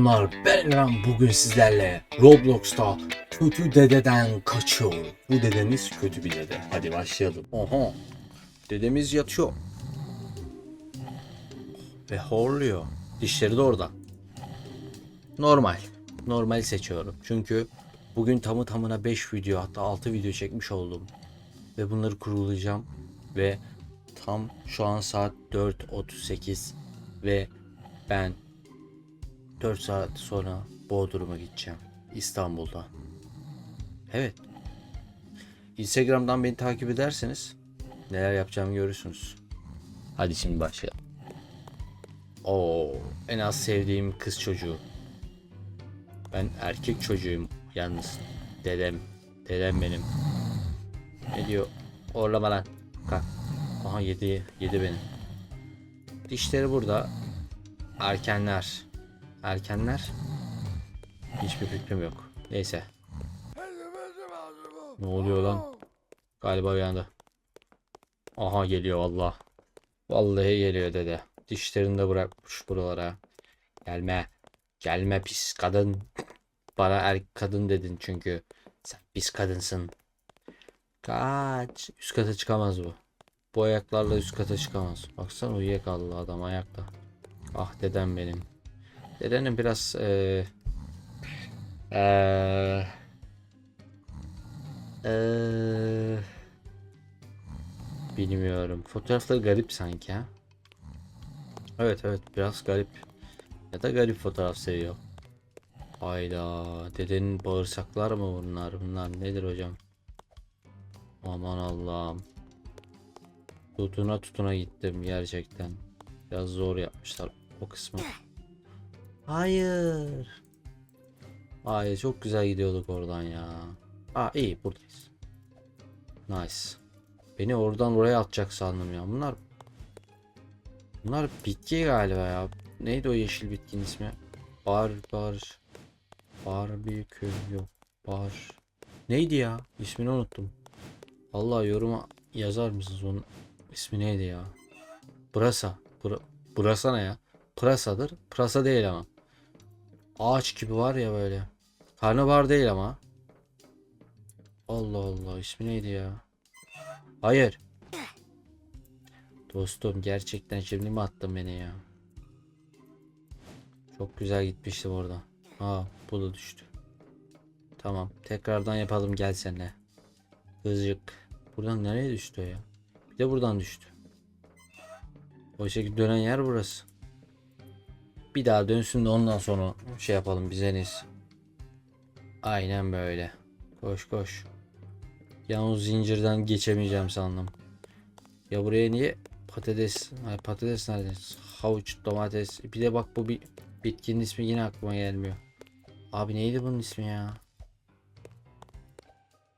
Selamlar ben Eren bugün sizlerle Roblox'ta kötü dededen kaçıyor. Bu dedemiz kötü bir dede. Hadi başlayalım. Oha. Dedemiz yatıyor. Ve horluyor. Dişleri de orada. Normal. Normal seçiyorum. Çünkü bugün tamı tamına 5 video hatta 6 video çekmiş oldum. Ve bunları kurulayacağım. Ve tam şu an saat 4.38 ve ben 4 saat sonra Bodrum'a gideceğim. İstanbul'da. Evet. Instagram'dan beni takip ederseniz neler yapacağımı görürsünüz. Hadi şimdi başlayalım. Oo, en az sevdiğim kız çocuğu. Ben erkek çocuğuyum yalnız. Dedem. Dedem benim. Ne diyor? Orlama lan. Kalk. Aha yedi. Yedi beni. Dişleri burada. Erkenler. Erkenler. Hiçbir fikrim yok. Neyse. Ne oluyor lan? Galiba uyandı. Aha geliyor valla. Vallahi geliyor dede. Dişlerini de bırakmış buralara. Gelme. Gelme pis kadın. Bana er kadın dedin çünkü. Sen pis kadınsın. Kaç. Üst kata çıkamaz bu. Bu ayaklarla üst kata çıkamaz. Baksana uyuyakaldı adam ayakta. Ah dedem benim. Dedenin biraz eee eee eee bilmiyorum. Fotoğrafları garip sanki ha. Evet evet biraz garip. Ya da garip fotoğraf seviyor. Hayda dedenin bağırsaklar mı bunlar? Bunlar nedir hocam? Aman Allah'ım. Tutuna tutuna gittim gerçekten. Biraz zor yapmışlar o kısmı. Hayır. Hayır çok güzel gidiyorduk oradan ya. Aa iyi buradayız. Nice. Beni oradan oraya atacak sandım ya. Bunlar Bunlar bitki galiba ya. Neydi o yeşil bitkinin ismi? Bar bar Barbekü yok. Bar. Neydi ya? İsmini unuttum. Allah yoruma yazar mısınız onun ismi neydi ya? Brasa. Bra Brasa ne ya? Pırasadır. Pırasa değil ama. Ağaç gibi var ya böyle. Karnabahar değil ama. Allah Allah ismi neydi ya? Hayır. Dostum gerçekten şimdi mi attın beni ya? Çok güzel gitmiştim orada. Ha bu da düştü. Tamam tekrardan yapalım gel senle. Hızcık. Buradan nereye düştü ya? Bir de buradan düştü. O şekilde dönen yer burası. Bir daha dönsün de ondan sonra şey yapalım bize neyse. Aynen böyle. Koş koş. Yalnız zincirden geçemeyeceğim sandım. Ya buraya niye patates, ay patates nerede? Havuç, domates. Bir de bak bu bir bitkinin ismi yine aklıma gelmiyor. Abi neydi bunun ismi ya?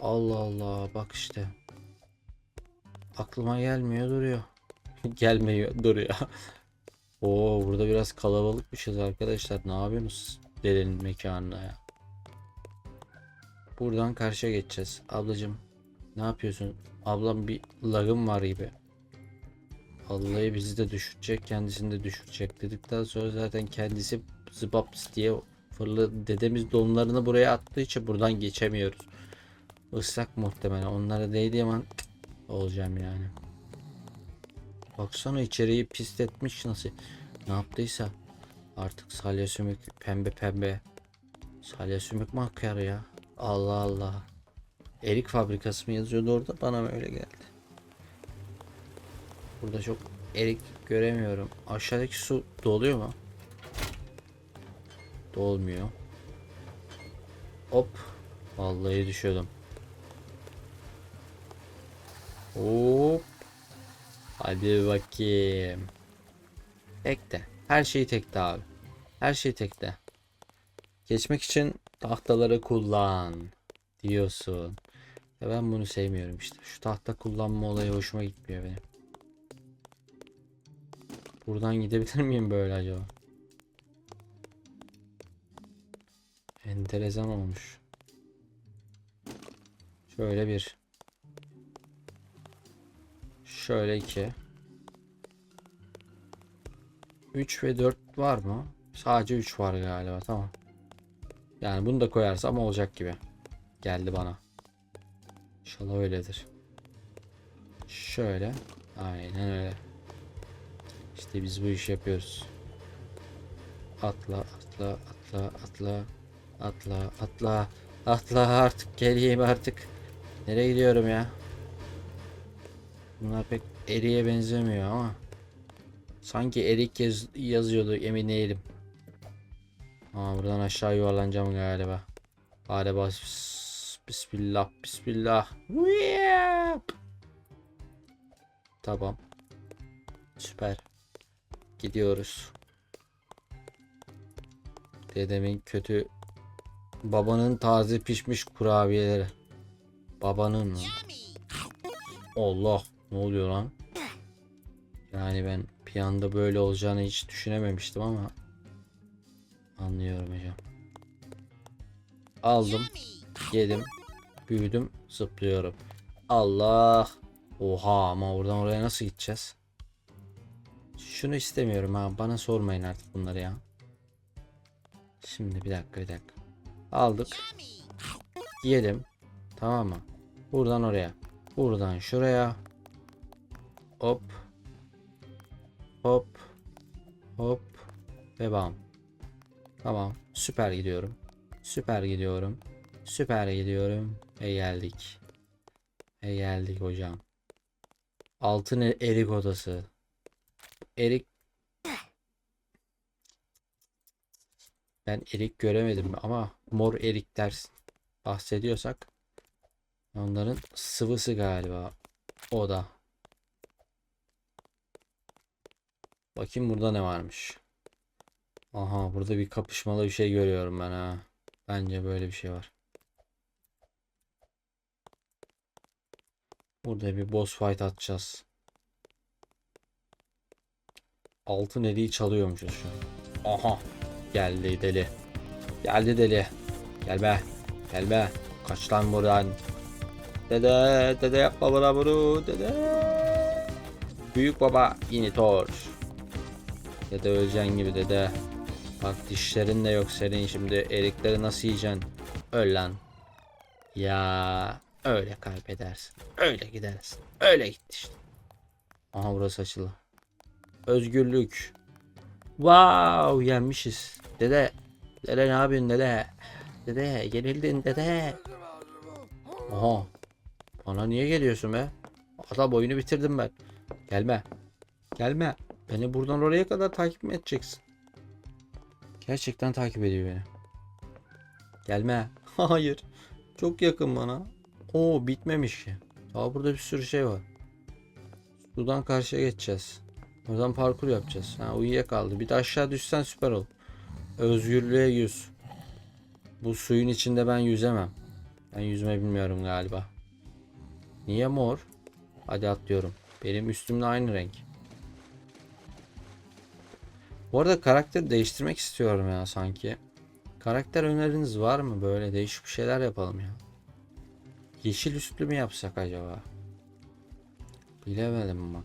Allah Allah bak işte. Aklıma gelmiyor duruyor. Gelmiyor duruyor. Oo burada biraz kalabalıkmışız arkadaşlar. Ne yapıyorsunuz? Dedenin mekanına ya. Buradan karşıya geçeceğiz. Ablacım ne yapıyorsun? Ablam bir lagım var gibi. Vallahi bizi de düşürecek, kendisini de düşürecek dedikten sonra zaten kendisi zıbaps diye fırlı dedemiz donlarını buraya attığı için buradan geçemiyoruz. Islak muhtemelen. Onlara değdiği zaman olacağım yani. Baksana içeriği pisletmiş nasıl. Ne yaptıysa. Artık salya sümük pembe pembe. Salya sümük mü akar ya? Allah Allah. Erik fabrikası mı yazıyordu orada? Bana mı öyle geldi? Burada çok erik göremiyorum. Aşağıdaki su doluyor mu? Dolmuyor. Hop. Vallahi düşüyordum. Hop. Hadi bakayım. Tekte. Her şey tekte abi. Her şey tekte. Geçmek için tahtaları kullan diyorsun. Ya ben bunu sevmiyorum işte. Şu tahta kullanma olayı hoşuma gitmiyor benim. Buradan gidebilir miyim böyle acaba? Enteresan olmuş. Şöyle bir. Şöyle iki. 3 ve 4 var mı? Sadece 3 var galiba tamam. Yani bunu da koyarsam olacak gibi. Geldi bana. İnşallah öyledir. Şöyle. Aynen öyle. İşte biz bu işi yapıyoruz. Atla atla atla atla atla atla atla artık geleyim artık. Nereye gidiyorum ya? Bunlar pek eriye benzemiyor ama. Sanki erik yaz- yazıyordu emin değilim. Aa, buradan aşağı yuvarlanacağım galiba. Galiba bis- bismillah bismillah. Tamam. Süper. Gidiyoruz. Dedemin kötü babanın taze pişmiş kurabiyeleri. Babanın? Allah ne oluyor lan? Yani ben bir anda böyle olacağını hiç düşünememiştim ama anlıyorum hocam. Aldım, yedim, büyüdüm, zıplıyorum. Allah! Oha ama oradan oraya nasıl gideceğiz? Şunu istemiyorum ha. Bana sormayın artık bunları ya. Şimdi bir dakika bir dakika. Aldık. Yedim. Tamam mı? Buradan oraya. Buradan şuraya. Hop. Hop. Hop. Ve bam. Tamam. Süper gidiyorum. Süper gidiyorum. Süper gidiyorum. Ve geldik. Ve geldik hocam. Altın e- erik odası. Erik Ben erik göremedim ama mor erik ders bahsediyorsak onların sıvısı galiba o da. Bakayım burada ne varmış. Aha burada bir kapışmalı bir şey görüyorum ben ha. Bence böyle bir şey var. Burada bir boss fight atacağız. Altın eriği çalıyormuşuz şu an. Aha. Geldi deli. Geldi deli. Gel be. Gel be. Kaç lan buradan. Dede. Dede yapma bana bunu. Dede. Büyük baba. İnitor. Dede öleceksin gibi dede. Bak dişlerin de yok senin şimdi. Erikleri nasıl yiyeceksin? Öl lan. Ya. Öyle kaybedersin. Öyle gidersin. Öyle gitti işte. Aha burası açıldı. Özgürlük. Wow yenmişiz. Dede. Dede ne yapıyorsun dede? Dede yenildin dede. Aha. Bana niye geliyorsun be? Adam oyunu bitirdim ben. Gelme. Gelme. Beni buradan oraya kadar takip mi edeceksin? Gerçekten takip ediyor beni. Gelme. Hayır. Çok yakın bana. Oo bitmemiş ki. Daha burada bir sürü şey var. Sudan karşıya geçeceğiz. Oradan parkur yapacağız. Ha uyuyakaldı. Bir de aşağı düşsen süper olur. Özgürlüğe yüz. Bu suyun içinde ben yüzemem. Ben yüzme bilmiyorum galiba. Niye mor? Hadi atlıyorum. Benim üstümle aynı renk. Bu arada karakteri değiştirmek istiyorum ya sanki. Karakter öneriniz var mı? Böyle değişik bir şeyler yapalım ya. Yeşil üstlü mü yapsak acaba? Bilemedim bak.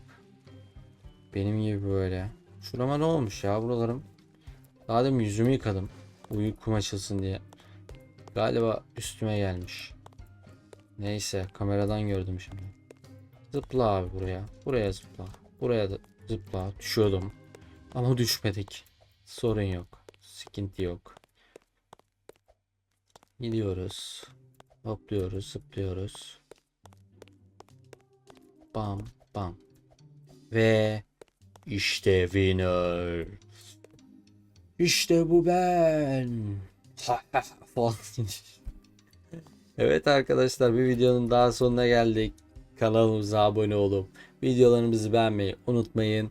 Benim gibi böyle. Şurama ne olmuş ya buralarım. Daha demin yüzümü yıkadım. Uykum açılsın diye. Galiba üstüme gelmiş. Neyse kameradan gördüm şimdi. Zıpla abi buraya. Buraya zıpla. Buraya da zıpla. Düşüyordum. Ama düşmedik. Sorun yok. Sıkıntı yok. Gidiyoruz. Hopluyoruz, zıplıyoruz. Bam bam. Ve işte winner. İşte bu ben. Evet arkadaşlar bir videonun daha sonuna geldik. Kanalımıza abone olup videolarımızı beğenmeyi unutmayın.